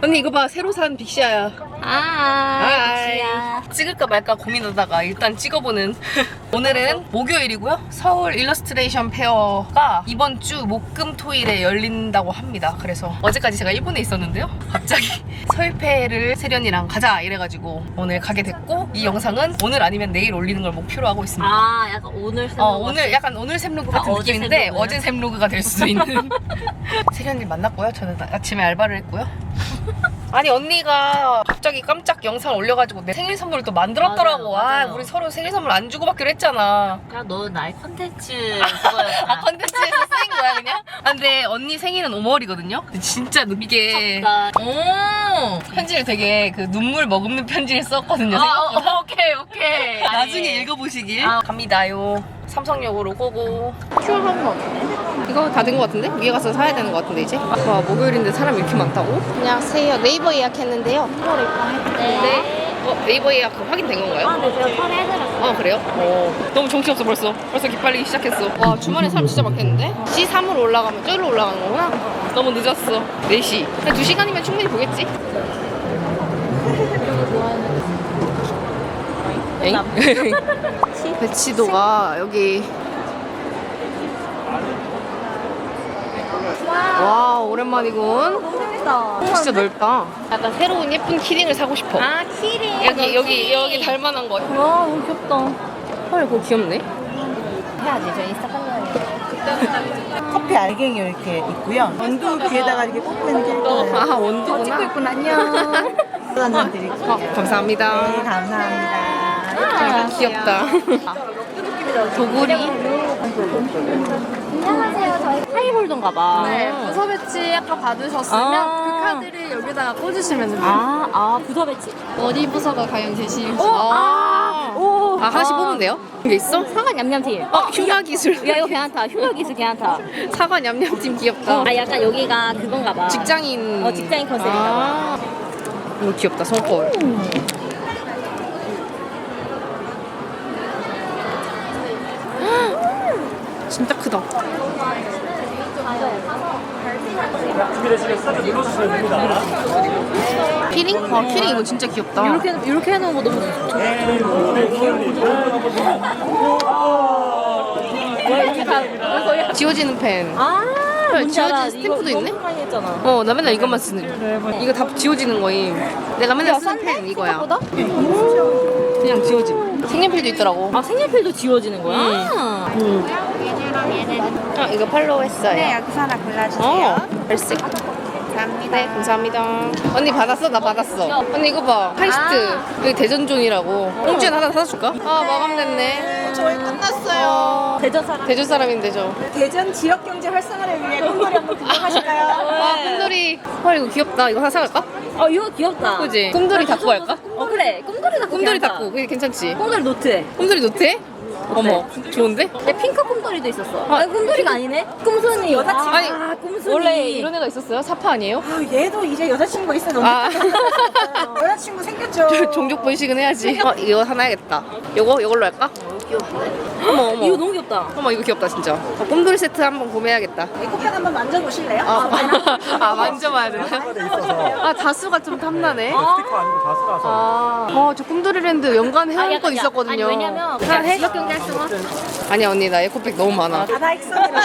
언니 이거 봐. 새로 산 빅시아야. 아, 아이. 야 찍을까 말까 고민하다가 일단 찍어보는. 오늘은 목요일이고요. 서울 일러스트레이션 페어가 이번 주 목금토일에 열린다고 합니다. 그래서 어제까지 제가 일본에 있었는데요. 갑자기 서울페를 세련이랑 가자 이래가지고 오늘 가게 됐고 이 영상은 오늘 아니면 내일 올리는 걸 목표로 하고 있습니다. 아, 약간 오늘 어, 오늘 약간 오늘 샘로그 같은 아, 어제 느낌인데 샘로그. 어제 샘로그가 될 수도 있는. 세련님 만났고요. 저는 아침에 알바를 했고요 아니 언니가 갑자기 깜짝 영상 올려가지고 내 생일 선물을 또 만들었더라고 맞아요, 맞아요. 아 우리 서로 생일 선물 안 주고받기로 했잖아 야, 너 나의 컨텐츠 그거였다. 아 컨텐츠에서 그냥? 아, 근데 언니 생일은 5월이거든요 근데 진짜 이게 나오 편지를 되게 그 눈물 머금는 편지를 썼거든요 아, 생각보다 어, 오케이, 오케이. 나중에 읽어보시길 아. 갑니다요 삼성역으로 고고 큐어하는 거 같은데? 이거 다된것 같은데? 위에 가서 사야 되는 것 같은데 이제? 와 목요일인데 사람이 이렇게 많다고? 안녕하세요 네이버 예약했는데요 네. 어, 네이버 예약 그거 확인된 건가요? 아, 네, 제가 처리해드렸어요. 아 그래요? 어 너무 정신없어 벌써 벌써 기빨리기 시작했어 와 주말에 사람 진짜 많겠는데? C3으로 올라가면 저기로 올라가는 거구나 너무 늦었어 4시 한 2시간이면 충분히 보겠지? 엥? 배치도가 여기 와 오랜만이군 재밌다. 진짜 넓다 약간 새로운 예쁜 키링을 사고 싶어 아, 키링. 여기 여기 여기 닮아난 거 와, 너무 귀엽다. 헐 그거 귀엽네 해야지, 저 인스타 팔로워해. 커피 알갱이 이렇게 있고요. 원두 귀에다가 이렇게 꽂는 게 있어요. 아 원두구나 찍고 있구나. 안녕. 한잔 드릴게요. 어, 감사합니다 네, 감사합니다. 아, 귀엽다 도구리 안녕하세요. 저희 하이볼드인가 봐. 네, 부서 배치 아까 받으셨으면 아. 그 카드를 여기다가 꽂으시면 됩니다. 아, 아, 부서 배치. 어디 부서가 과연 되실지. 아, 오. 아 하나씩 뽑으면 돼요? 이게 있어? 사과 냠냠팀. 어 흉화 기술 야, 이거 괜찮다. 흉가 기술 괜찮다. 사과 냠냠팀 귀엽다 아, 약간 여기가 그건가 봐. 직장인 어, 직장인 컨셉인가 아, 이거 귀엽다 손거울 진짜 크다 키링? 와 키링 이거 진짜 귀엽다 이렇게, 이렇게 해놓은 거 너무 좋죠. 이렇게 다. 지워지는 펜 아, 뭔지 지워진 알아. 스탬프도 있네? 너무 많이 했잖아. 어, 나 맨날 이것만 쓰는. 이거 다 지워지는 거임. 내가 맨날 쓰는 펜 이거야. 생각보다? 그냥 지워짐. 색연필도 있더라고. 아, 색연필도 지워지는 거야? 아, 이거 팔로우 했어요. 네, 여기서 하나 골라주세요. 어, 별색. 감사합니다. 네, 감사합니다. 언니 받았어? 나 받았어. 언니 이거 봐. 카이스트. 여기 대전존이라고. 홍주엔 하나 사줄까? 아, 마감됐네. 저희 끝났어요. 대전 사람. 대전 사람인데 저. 대전 지역 경제 활성화를 위해 콩놀이 한번 구경하실까요? 아, 꿈돌이. 헐, 이거 귀엽다. 이거 하나 사갈까? 어, 이거 귀엽다. 그지? 꿈돌이 닫고 할까? 어, 그래. 꿈돌이 닫고. 꿈돌이. 그게 괜찮지? 꿈돌이 노트해. 꿈돌이 노트해? 어머, 좋은데? 내 핑크 꿈돌이도 있었어. 아, 꿈돌이가 아니네? 꿈순이. 여자친구. 아니, 아, 꿈순이. 원래 이런 애가 있었어요? 사파 아니에요? 아, 얘도 이제 여자친구가 있어. 너무 아. 여자친구 생겼죠. 종족 번식은 해야지. 어, 이거 하나 해야겠다. 요거 이걸로 할까? 어머 어머. 이거 너무 귀엽다. 어머 이거 귀엽다 진짜. 어, 꿈돌이 세트 한번 구매해야겠다. 에코펜 한번 만져보실래요? 아, 아 만져봐야 되나? 아 다수가 좀 탐나네. 아, 어, 저 꿈돌이랜드 연간 회원권 있었거든요. 아니, 왜냐면 하나 해? 지역 경제 활성화. 아니야 언니 나 에코백 너무 많아. 바다 익성이라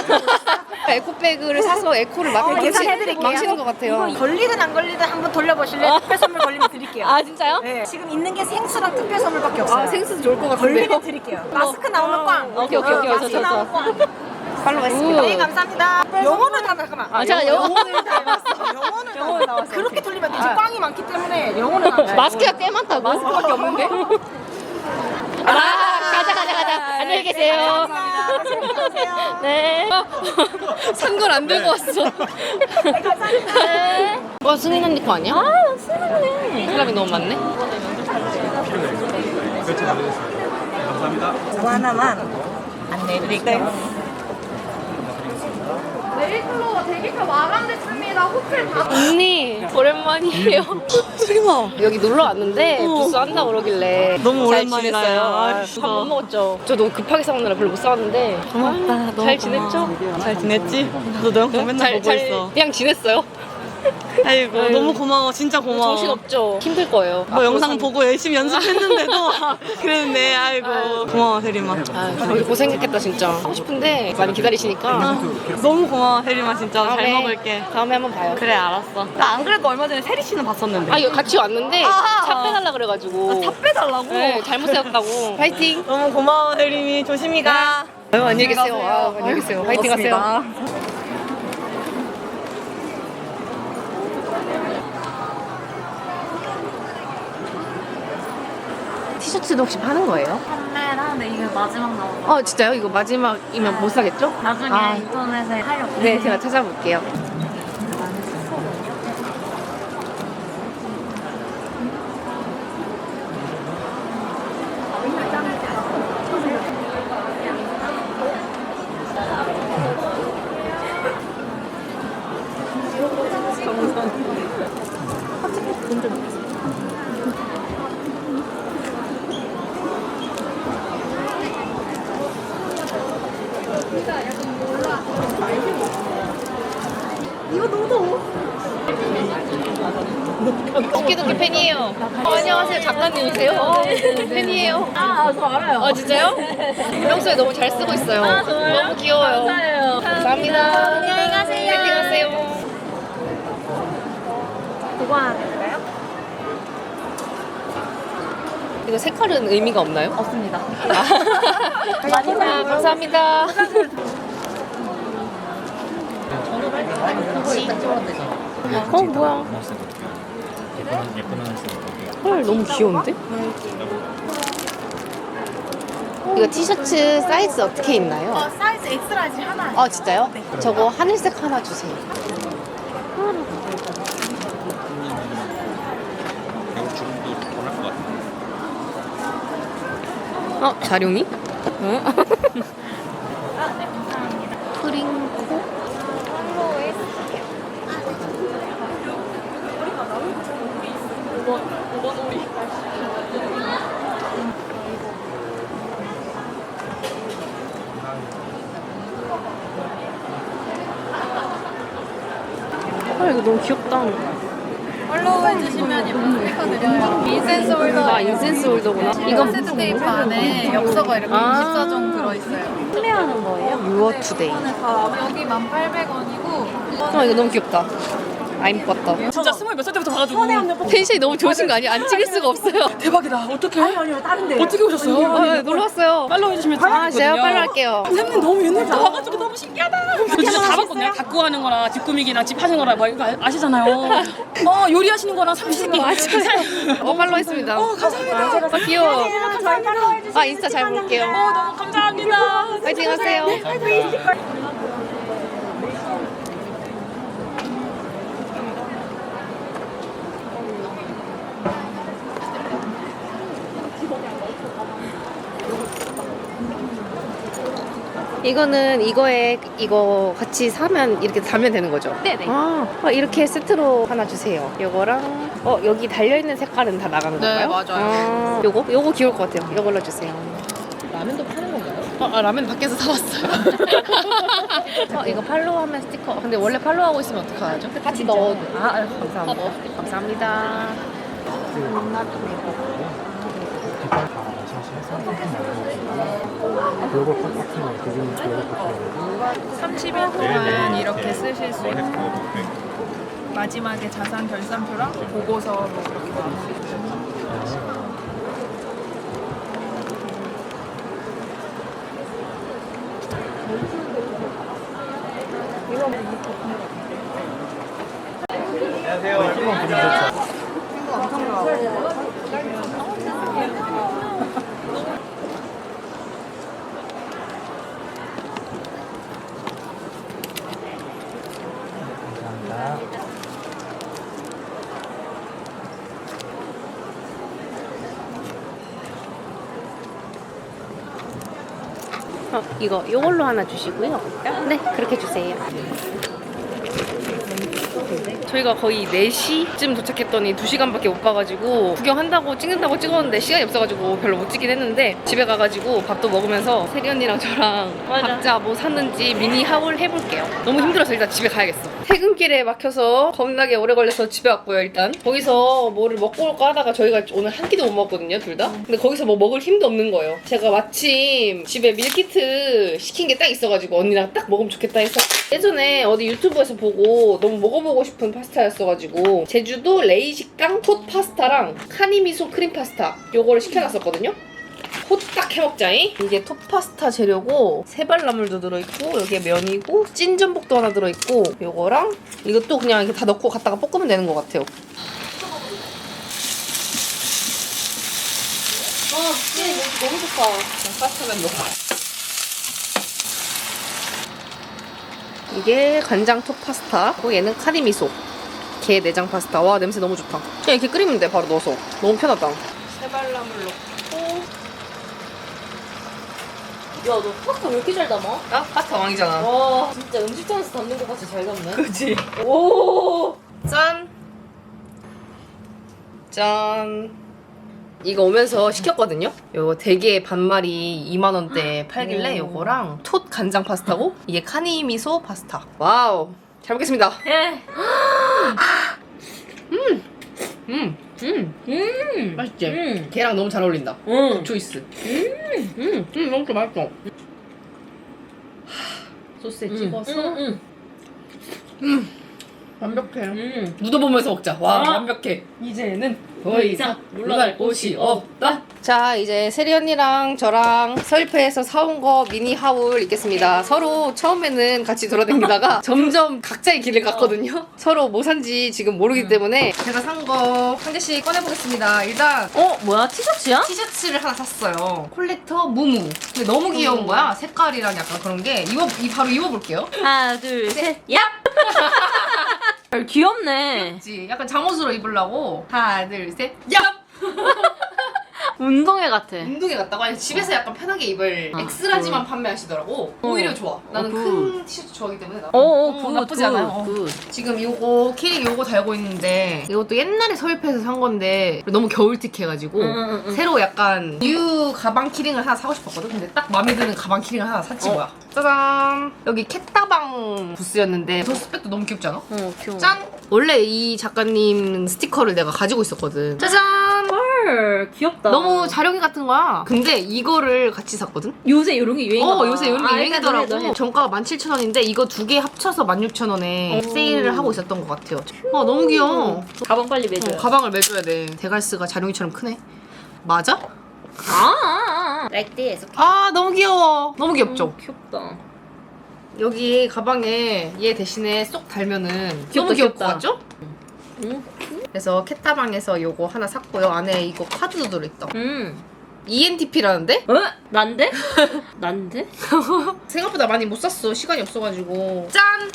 에코백을 사서 에코를 막 망치, 계산해드릴게요. 망치는 것 같아요. 걸리든 안 걸리든 한번 돌려보실래요? 특별 선물 걸리면 드릴게요. 아, 진짜요? 네, 지금 있는 게 생수랑 특별 선물밖에 없어요. 아 생수 좋을 것 같은데요? 걸리면 드릴게요. 마스크 나오면 꽝. 오케이 오케이 오케이. 마스크 저, 저, 나오면 저. 꽝. 팔로우 했습니다. 네, 감사합니다. 영혼을 다 잠깐만. 아, 제가 영- 영혼을 닮았어. 영혼을 영혼을 나왔어. 그렇게 돌리면 되지. 꽝이 많기 때문에 영혼을 닮았어. 마스크가 꽤 많다고. 마스크밖에 없는데? 아, 가자, 가자, 가자. 안녕히 계세요. 감사합니다. 노세요. 네. 산 걸 안 들고 왔어. 네. 와 승인 언니 거 아니야? 아, 수고해. 사람이 너무 많네. 저 하나만 안내해드릴게요. 메이플로워 대기표 마감됐습니다. 호텔 다 언니 오랜만이에요. 수리마 여기 놀러 왔는데 부스 한다 그러길래 너무 잘 오랜만이다. 지냈어요. 아, 밥못 먹었죠. 저 너무 급하게 싸우느라 별로 못 싸웠는데 고맙다. 너무 잘 지냈죠? 잘 지냈지? 너 너무 맨날 잘, 보고 잘 있어. 그냥 지냈어요. 아이고 아유. 너무 고마워 진짜 고마워 정신 없죠. 힘들 거예요. 뭐 영상 보고 열심히 연습했는데도 그랬네 아이고 고마워 세림아 아, 우리 고생했겠다 진짜. 하고 싶은데 많이 기다리시니까 너무 고마워 세림아 진짜 잘 다음에- 먹을게 다음에 한번 봐요. 그래 알았어 나 안 그래도 얼마 전에 세리 씨는 봤었는데 아 이거 같이 왔는데 아. 차 빼달라 그래가지고. 차 빼달라고? 네, 잘못 세웠다고. 파이팅. 너무 고마워 세림이 조심히 가 아유, 안녕히 계세요. 아, 안녕히 계세요. 파이팅 하세요. 셔츠도 혹시 파는 거예요? 판매랑 네, 이게 마지막 나온 거. 어 진짜요? 이거 마지막이면 못 사겠죠? 나중에 아. 인터넷에 하려고. 네 제가 찾아볼게요. 도끼도끼 팬이에요. 어, 안녕하세요. 작가님이세요? 팬이에요. 아, 저 알아요. 아 진짜요? 평소에 너무 잘 쓰고 있어요. 너무 귀여워요. 감사해요. 감사합니다. 안녕히 가세요. 파이팅 하세요. 그거 하나 드릴까요? 이거 색깔은 의미가 없나요? 없습니다. 많이 아, 감사합니다. 어 뭐야? 예쁜 예쁜. 헐 너무 귀여운데? 이거 티셔츠 사이즈 어떻게 있나요? 사이즈 엑스라지 하나 아 진짜요? 저거 하늘색 하나 주세요. 이거 주름도 더날 것 같아. 어 자룡이? 어? 프링 코? 아 이거 너무 귀엽다. 팔로우 해주시면 예쁜 스티커 드려요. 인센스 홀더. 아 인센스 홀더구나. 이거 세트 테이프 안에 엽서가 이렇게 아. 24종 들어있어요. 판매하는 거예요? 유어 투데이. 여기 1,800원이고 아 이거 너무 귀엽다. 아임 뻗다. 진짜 스물 몇 살 때부터 봐가지고 텐션이 너무 좋으신 거 아니에요? 안 찍을 수가 없어요. 대박이다 어떻게 아니 아니요 다른데 어떻게 오셨어요? 아, 놀러 왔어요. 팔로우 해주시면 아, 제가 빨리 할게요. 쌤님 너무 옛날부터 와가지고 너무 신기하다. 저 진짜 다 봤거든요. 가구 하는 거랑 집 꾸미기랑 집 하는 거랑 뭐 이거 아- 아시잖아요. 어 요리하시는 거랑 삼시세끼. 맞아요. 어, 팔로우 했습니다. 어, 감사합니다. 아, 귀여워. 아, 인스타 잘 볼게요. 너무 감사합니다. 파이팅 하세요. 이거는 이거에 이거 같이 사면 이렇게 달면 되는 거죠? 네네. 아, 어, 이렇게 세트로 하나 주세요. 요거랑 어 여기 달려 있는 색깔은 다 나간 네, 건가요? 맞아요. 아, 요거 요거 귀여울 것 같아요. 이걸로 주세요. 라면도 파는 건가요? 어, 아, 라면 밖에서 사왔어요. 어, 이거 팔로우하면 스티커. 근데 원래 팔로우하고 있으면 어떡하죠? 같이 넣어도. 아, 아유, 감사합니다. 감사합니다. 글 로벌 컷 같은 거 그중 글로벌 컷 30일 동안 이렇게 쓰실 수 있는 네. 마지막에 자산 결산표랑 보고서로 그렇게 나눠 이거 요걸로 하나 주시고요. 네, 그렇게 주세요. 저희가 거의 4시쯤 도착했더니 2시간밖에 못 봐가지고 구경한다고 찍는다고 찍었는데 시간이 없어가지고 별로 못 찍긴 했는데 집에 가가지고 밥도 먹으면서 세리 언니랑 저랑 각자 뭐 샀는지 미니 하울 해볼게요. 너무 힘들어서 일단 집에 가야겠어. 퇴근길에 막혀서 겁나게 오래 걸려서 집에 왔고요 일단. 거기서 뭐를 먹고 올까 하다가 저희가 오늘 한 끼도 못 먹었거든요 둘 다? 근데 거기서 뭐 먹을 힘도 없는 거예요. 제가 마침 집에 밀키트 시킨 게 딱 있어가지고 언니랑 딱 먹으면 좋겠다 해서 예전에 어디 유튜브에서 보고 너무 먹어보고 싶은 파스타였어가지고 제주도 레이식당 톳 파스타랑 카니미소 크림 파스타 요거를 시켜놨었거든요 호딱 해먹자잉 이게 톱파스타 재료고 세발나물도 들어있고 여기에 면이고 찐 전복도 하나 들어있고 요거랑 이것도 그냥 이렇게 다 넣고 갖다가 볶으면 되는 것 같아요 아, 네, 너무 좋다. 파스타면 넣어. 이게 간장 톱 파스타. 그리고 얘는 카리미소. 게 내장 파스타. 와, 냄새 너무 좋다. 그냥 이렇게 끓이면 돼, 바로 넣어서. 너무 편하다. 세발나물 넣고. 야, 너 파스타 왜 이렇게 잘 담아? 아, 파스타 왕이잖아. 와, 진짜 음식점에서 담는 것 같이 잘 담네. 그치? 오! 짠! 짠! 이거 오면서 시켰거든요? 요거 대게 반마리 2만 원대에 팔길래 요거랑 톳 간장 파스타고 이게 카니 미소 파스타. 와우! 잘 먹겠습니다. 예. 음! 음! 음. 맛있지? 음. 걔랑 너무 잘 어울린다. 음. 초이스. 음! 음! 음! 너무 맛있어. 하, 소스에 찍어서 음. 음. 완벽해. 음. 묻어보면서 먹자. 와, 아. 완벽해. 이제는 더더 이상 물러날 곳이 없다. 자, 이제 세리 언니랑 저랑 서울페에서 사온 거 미니 하울 있겠습니다. 서로 처음에는 같이 돌아다니다가 점점 각자의 길을 갔거든요. 서로 뭐 산지 지금 모르기 때문에 제가 산 거 한 개씩 꺼내보겠습니다. 일단 어, 뭐야? 티셔츠야? 티셔츠를 하나 샀어요. 콜렉터 무무. 근데 너무 귀여운 거야. 색깔이랑 약간 그런 게 입어 이 바로 입어볼게요. 하나, 둘, 셋. 야! 귀엽네. 그치? 약간 잠옷으로 입으려고 하나 둘 셋. 야! 운동회 같아. 운동회 갔다가 아니 집에서 약간 편하게 입을 아, 엑스라지만 판매하시더라고. 오히려 좋아. 나는 어, 큰 티셔츠 좋아하기 때문에 나. 어, 어, 어, 굿, 나쁘지 굿, 않아요. 어. 굿. 지금 요거 키링 요거 달고 있는데 이것도 옛날에 서울패에서 산 건데 너무 겨울틱 해가지고 응, 응, 응. 새로 약간 뉴 가방 키링을 하나 사고 싶었거든. 근데 딱 마음에 드는 가방 키링을 하나 샀지 어. 뭐야. 짜잔. 여기 캣다방 부스였는데 저 스펙도 너무 귀엽지 않아? 어, 귀여워. 짠! 원래 이 작가님 스티커를 내가 가지고 있었거든. 짜잔! 헐, 귀엽다. 너무 자력이 같은 거야. 근데 이거를 같이 샀거든? 요새 이런 게 유행인가 어, 봐. 요새 이런 게 아, 유행이더라고. 정가가 17,000원인데 이거 두 개 합쳐서 16,000원에 오. 세일을 하고 있었던 것 같아요. 와, 너무 귀여워. 가방 빨리 어, 매줘요. 가방을 매줘야 돼. 대갈스가 자룡이처럼 크네. 맞아? 아, 아, 아. Like this. 아, 너무 귀여워. 너무 귀엽죠? 음, 귀엽다. 여기 가방에 얘 대신에 쏙 달면은 귀엽다, 너무 귀엽다. 같죠? 음. 그래서 캣타방에서 요거 하나 샀고요. 안에 이거 카드도 들어있다. 음. ENTP라는데? 어? 난데? 난데? 생각보다 많이 못 샀어. 시간이 없어가지고. 짠!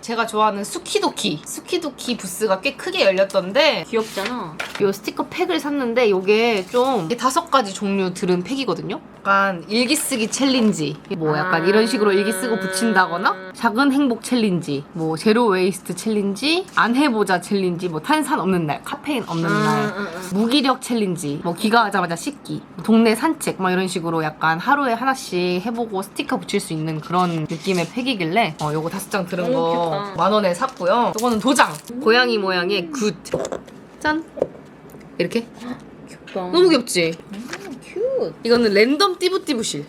제가 좋아하는 수키도키. 수키도키 부스가 꽤 크게 열렸던데 귀엽잖아. 요 스티커 팩을 샀는데 요게 좀 이게 다섯 가지 종류 들은 팩이거든요. 약간 일기 쓰기 챌린지. 뭐 약간 아. 이런 식으로 일기 쓰고 붙인다거나 작은 행복 챌린지. 뭐 제로 웨이스트 챌린지. 안 해보자 챌린지. 뭐 탄산 없는 날, 카페인 없는 날. 음, 음, 음. 무기력 챌린지, 뭐 귀가하자마자 씻기, 동네 산책, 막 이런 식으로 약간 하루에 하나씩 해보고 스티커 붙일 수 있는 그런 느낌의 팩이길래 어, 요거 다섯 장 들은 거. 만 원에 샀고요. 요거는 도장, 고양이 모양의 굿. 짠. 이렇게 귀엽다. 너무 귀엽지? 큐. 이거는 랜덤 띠부띠부실.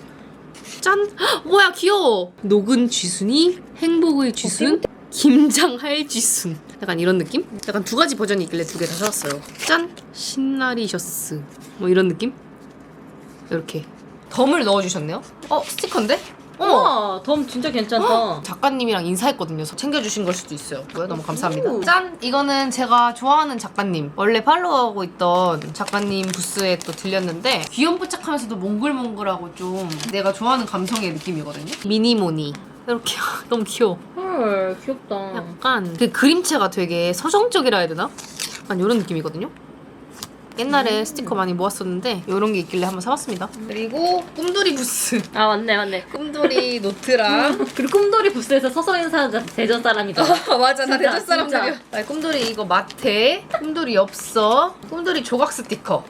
짠! 헉, 뭐야 귀여워. 녹은 쥐순이, 행복의 쥐순, 김장할 쥐순. 약간 이런 느낌? 약간 두 가지 버전이 있길래 두 개 다 사왔어요. 짠! 신나리셔스. 뭐 이런 느낌? 이렇게. 덤을 넣어주셨네요. 어 스티커인데? 우와, 덤 진짜 괜찮다. 작가님이랑 인사했거든요. 챙겨주신 걸 수도 있어요. 뭐야? 너무 감사합니다. 오. 짠! 이거는 제가 좋아하는 작가님. 원래 팔로우하고 있던 작가님 부스에 또 들렸는데 귀염뽀짝하면서도 몽글몽글하고 좀 내가 좋아하는 감성의 느낌이거든요. 미니모니. 이렇게 너무 귀여워. 헐, 귀엽다. 약간 그 그림체가 되게 서정적이라 해야 되나? 약간 이런 느낌이거든요. 옛날에 스티커 많이 모았었는데 이런 게 있길래 한번 사봤습니다. 그리고 꿈돌이 부스. 아, 맞네, 맞네. 꿈돌이 노트랑 그리고 꿈돌이 부스에서 서서 인 사람 대전 사람이다. 어, 맞아 나 진짜, 대전 사람들이야. 아, 꿈돌이 이거 마테 꿈돌이 엽서 꿈돌이 조각 스티커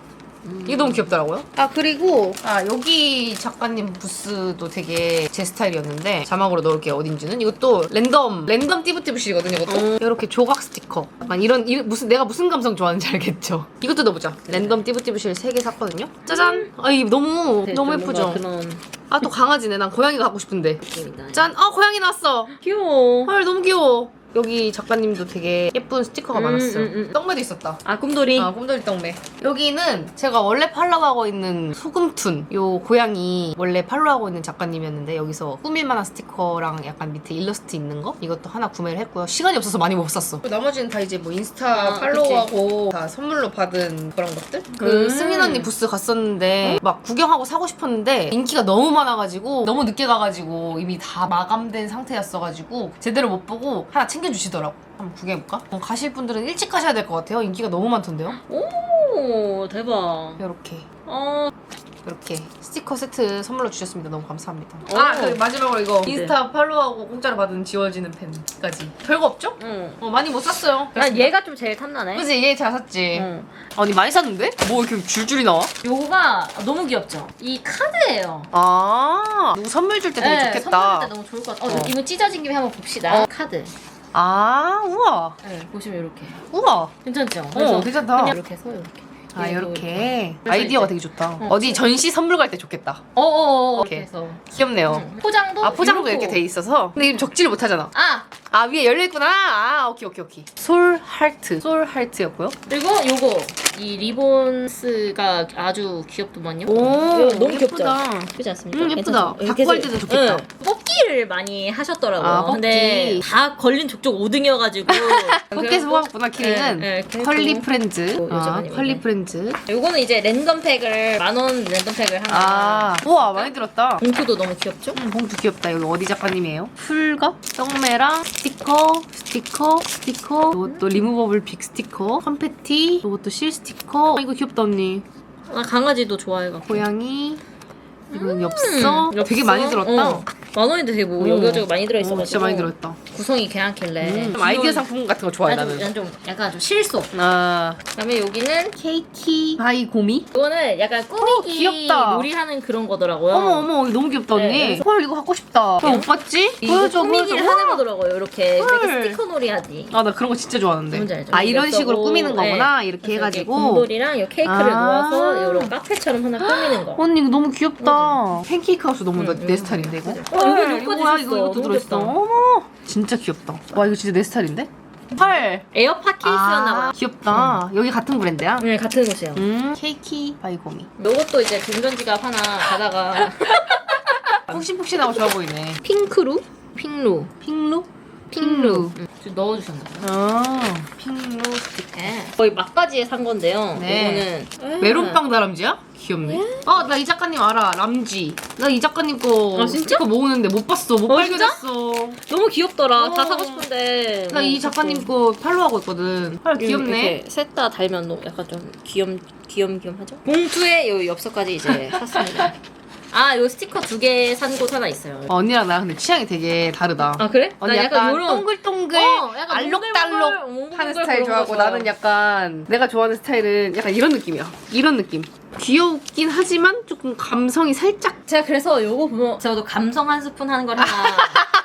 이게 너무 귀엽더라고요. 아 그리고 아 여기 작가님 부스도 되게 제 스타일이었는데 자막으로 넣을게요 어딘지는. 이것도 랜덤 랜덤 띠부띠부실이거든요 이것도. 이렇게 조각 스티커. 약간 이런, 이 무슨 내가 무슨 감성 좋아하는지 알겠죠? 이것도 넣어보자. 랜덤 띠부띠부실 3개 샀거든요. 짜잔! 아이 너무 너무 예쁘죠? 그런. 아 또 강아지네. 난 고양이가 갖고 싶은데. 느낌이다. 짠! 아 고양이 나왔어! 귀여워. 헐 너무 귀여워 여기 작가님도 되게 예쁜 스티커가 음, 많았어요 음, 음. 떡매도 있었다 아 꿈돌이. 아, 곰돌이 떡매. 여기는 제가 원래 팔로우하고 있는 소금툰 요 고양이 원래 팔로우하고 있는 작가님이었는데 여기서 꾸밀 만한 스티커랑 약간 밑에 일러스트 있는 거 이것도 하나 구매를 했고요. 시간이 없어서 많이 못 샀어. 나머지는 다 이제 뭐 인스타 아, 팔로우하고 다 선물로 받은 그런 것들. 그 음. 승인 언니 부스 갔었는데 막 구경하고 사고 싶었는데 인기가 너무 많아가지고 너무 늦게 가가지고 이미 다 마감된 상태였어가지고 제대로 못 보고 하나 챙 겨주시더라고. 한번 구경해볼까? 어, 가실 분들은 일찍 가셔야 될 것 같아요. 인기가 너무 많던데요. 오 대박. 이렇게 어 이렇게 스티커 세트 선물로 주셨습니다. 너무 감사합니다. 오. 아, 그 마지막으로 이거 네. 인스타 팔로우하고 공짜로 받은 지워지는 펜까지. 별거 없죠? 응. 어, 많이 못 샀어요. 난 얘가 좀 제일 탐나네. 그지? 얘 잘 샀지. 응. 아니 많이 샀는데? 뭐 이렇게 줄줄이 나와? 요거가 너무 귀엽죠? 이 카드예요. 아, 누구 선물 줄 때 되게 네, 좋겠다. 선물할 때 너무 좋을 것 같아. 어, 어. 이거 찢어진 김에 한번 봅시다. 카드. 아, 우와, 네, 보시면 이렇게. 우와. 괜찮죠? 어, 괜찮다. 그냥 이렇게 해서 이렇게. 아, 이렇게 그래서 아이디어가 이제- 되게 좋다. 어, 어디 전시 선물 갈 때 좋겠다. 어어어. 이렇게. 이렇게 해서. 귀엽네요. 응. 포장도. 아, 포장도. 이렇게 돼 있어서. 근데 이거 적지를 못하잖아. 아 아, 위에 열려있구나. 아, 오케이, 오케이, 오케이. 솔 하트. 솔 하트였고요. 그리고 요거 이 리본스가 아주 귀엽더만요. 오, 너무 예쁘다. 귀엽죠? 예쁘지 않습니까? 음, 예쁘다. 괜찮죠? 갖고 갈 때도 좋겠다. 응. 뽑기를 많이 하셨더라고요. 아, 뽑기. 근데 다 걸린 족족 5등이어가지고 포켓에서 뽑았구나, 키링은. 네, 네, 컬리 그래도- 프렌즈. 어. 컬리 프렌즈. 요거는 이제 랜덤 팩을 만원 랜덤 팩을 하나. 아, 우와, 많이 들었다. 봉투도 너무 귀엽죠? 음, 봉투 귀엽다. 여기 어디 작가님이에요? 풀과 떡매랑 스티커, 스티커, 스티커. 이것도 리무버블 빅 스티커. 컴패티. 이것도 실 스티커. 아, 이거 귀엽다, 언니. 나 강아지도 좋아해갖고. 고양이. 이건 엽서. 엽서? 되게 많이 들었다. 어. 만 원인데 되게 뭐 어. 여기저기 많이 들어있어가지고. 어, 진짜 많이 들었다. 구성이 괜찮길래. 음, 아이디어 상품 같은 거 좋아해, 난 좀, 나는. 난좀 약간 좀 실속. 아, 그다음에 여기는 케이키 바이 고미? 이거는 약간 꾸미기 귀엽다. 놀이하는 그런 거더라고요. 어머 어머 너무 귀엽다 언니. 네, 헐 이거 갖고 싶다. 너못 봤지? 이거 보여줘 꾸미기를 보여줘. 하는 거더라고요. 이렇게 헐. 이렇게 스티커 놀이 하지. 아 나 그런 거 진짜 좋아하는데. 뭔지 알죠? 아 이런 식으로 꾸미는 거구나. 네. 이렇게 그래서 해가지고. 곰돌이랑 이 케이크를 아. 놓아서 이런 카페처럼 하나 꾸미는 거. 언니 이거 너무 귀엽다. 팬케이크 하우스 너무 응, 내, 스타일인데 이거. 어, 여기 헐, 이거까지 이거 뭐야? 있었어. 이거 이것도 들어있어. 어머 진짜 귀엽다. 와 이거 진짜 내 스타일인데? 헐. 에어팟 케이스였나 봐요. 아, 귀엽다. 여기 같은 브랜드야? 네, 같은 곳이에요. 음 케이키 바이 고미. 이것도 이제 금전지갑 하나 가다가 푹신푹신하고 좋아 보이네. 핑크루? 핑루. 핑루? 핑루. 응, 좀 넣어주셨나 봐요. 아 핑루 스티커. 네. 거의 막바지에 산 건데요. 네. 이거는 메론빵 다람쥐야? 귀엽네. 어, 나이 작가님 알아. 람쥐. 나 이 작가님 거 아, 진짜? 스티커 모으는데 못 봤어. 못 어, 발견했어. 너무 귀엽더라. 어. 다 사고 싶은데. 나 이 작가님 거 팔로우하고 있거든. 헐, 귀엽네. 셋다 달면 너무 약간 좀 귀염 귀염귀염하죠? 봉투에 요 엽서까지 이제 샀습니다. 아, 요 스티커 두 개 산 곳 하나 있어요. 어, 언니랑 나랑 근데 취향이 되게 다르다. 아 그래? 언니 나 약간, 요런 동글동글 어, 약간 알록달록 몽글몽글, 하는 스타일 좋아하고. 나는 약간 내가 좋아하는 스타일은 약간 이런 느낌이야. 이런 느낌. 귀엽긴 하지만 조금 감성이 살짝 제가 그래서 요거 보면 저도 감성 한 스푼 하는 걸 하나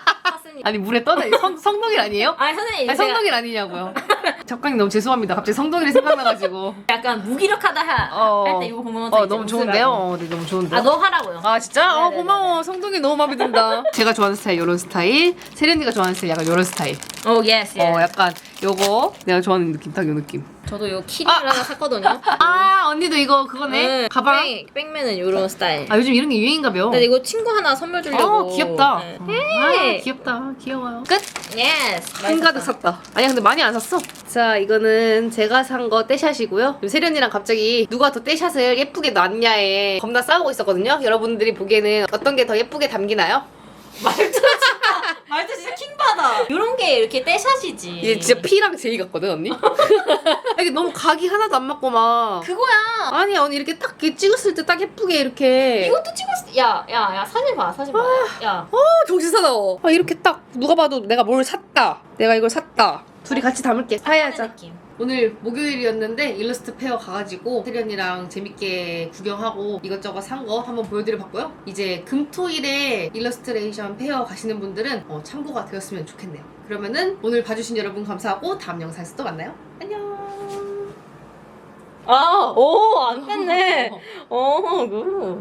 샀습니다. 아니 물에 떠다 성, 성동일 아니에요? 아니 선생님 아니, 제가 성동일 아니냐고요. 작가님 너무 죄송합니다. 갑자기 성동일이 생각나가지고. 약간 무기력하다 어. 할 때 이거 보면 어 너무 좋은데요? 어, 네, 너무 좋은데. 아너 하라고요. 아 진짜? 어 네네네네. 고마워 성동이 너무 마음에 든다 제가 좋아하는 스타일 요런 스타일 세련이가 좋아하는 스타일 약간 요런 스타일 오 예스 예스. 어 약간 요거 내가 좋아하는 느낌 딱 요 느낌 저도 요 키링을 하나 샀거든요. 아 언니도 이거 그거네? 네, 가방? 백, 백맨은 요런 스타일. 아 요즘 이런 게 유행인가벼 근데 이거 친구 하나 선물 주려고. 어 귀엽다. 네. 아 귀엽다. 귀여워요. 끝? 예스. 한가득 샀다. 아니야 근데 많이 안 샀어. 자 이거는 제가 산 거 떼샷이고요. 세련이랑 갑자기 누가 더 떼샷을 예쁘게 놨냐에 겁나 싸우고 있었거든요. 여러분들이 보기에는 어떤 게 더 예쁘게 담기나요? 말 도 진짜 킹받아. 요런 게 이렇게 떼샷이지. 이게 진짜 P랑 J 같거든 언니? 이게 너무 각이 하나도 안 맞고 막 그거야. 아니야 언니 이렇게 딱 이렇게 찍었을 때 딱 예쁘게 이렇게 이것도 찍었어. 야, 야, 야, 사진 봐, 사진 봐. 야. 어 정신 사나워 아 이렇게 딱 누가 봐도 내가 뭘 샀다 내가 이걸 샀다 둘이 같이 담을게 사야자 느낌. 오늘 목요일이었는데 일러스트 페어 가가지고 세리 언니랑 재밌게 구경하고 이것저것 산 거 한번 보여드려봤고요. 이제 금토일에 일러스트레이션 페어 가시는 분들은 어, 참고가 되었으면 좋겠네요. 그러면은 오늘 봐주신 여러분 감사하고 다음 영상에서 또 만나요. 안녕. 아, 오, 안 뺐네. 어, 그.